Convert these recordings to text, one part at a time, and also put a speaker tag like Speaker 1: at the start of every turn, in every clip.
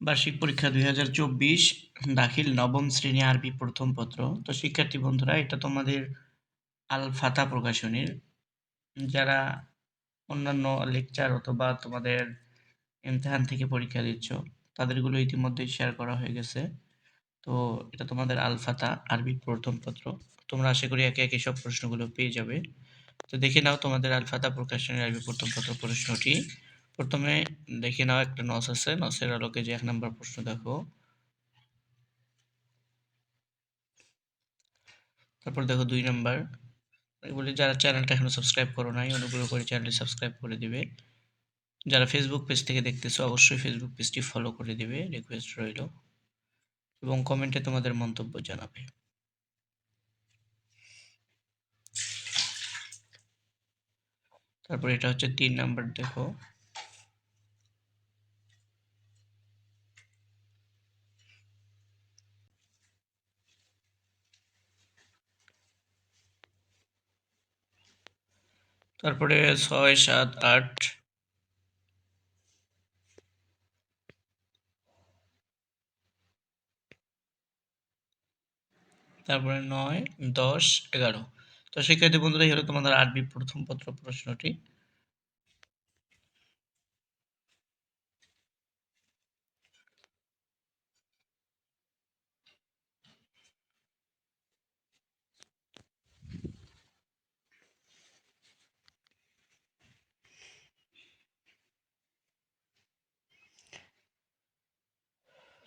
Speaker 1: বার্ষিক পরীক্ষা দুই হাজার চব্বিশ, দাখিল নবম শ্রেণি আরবি প্রথম পত্র। তো শিক্ষার্থী বন্ধুরা, এটা তোমাদের আল ফাতা প্রকাশনীর। যারা অন্যান্য লেকচার অথবা তোমাদের ইমতেহান থেকে পরীক্ষা দিচ্ছ, তাদেরগুলো ইতিমধ্যেই শেয়ার করা হয়ে গেছে। তো এটা তোমাদের আল ফাতা আরবি প্রথম পত্র। তোমরা আশা করি একে একে সব প্রশ্নগুলো পেয়ে যাবে। তো দেখে নাও তোমাদের আল ফাতা প্রকাশনের আরবি প্রথম পত্র প্রশ্নটি। প্রথমে দেখে নাও একটা নস আছে। নসের আলোকে যে এক নম্বর প্রশ্ন দেখো। তারপর দেখো দুই নম্বর। বলি, যারা চ্যানেলটা এখনও সাবস্ক্রাইব করো নাই, অনুগ্রহ করে চ্যানেলটি সাবস্ক্রাইব করে দিবে। যারা ফেসবুক পেজ থেকে দেখতেছো, অবশ্যই ফেসবুক পেজটি ফলো করে দিবে রিকোয়েস্ট রইল। এবং কমেন্টে তোমাদের মন্তব্য জানাবে। তারপর এটা হচ্ছে তিন নাম্বার, দেখো। তারপরে ছয়, সাত, আট। তারপরে নয়, দশ, এগারো। তো শিক্ষার্থী বন্ধুরা হলো তোমাদের আরবি প্রথম পত্র প্রশ্নটি।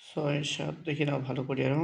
Speaker 1: ছয় সাত দেখি না ভালো করে আরও।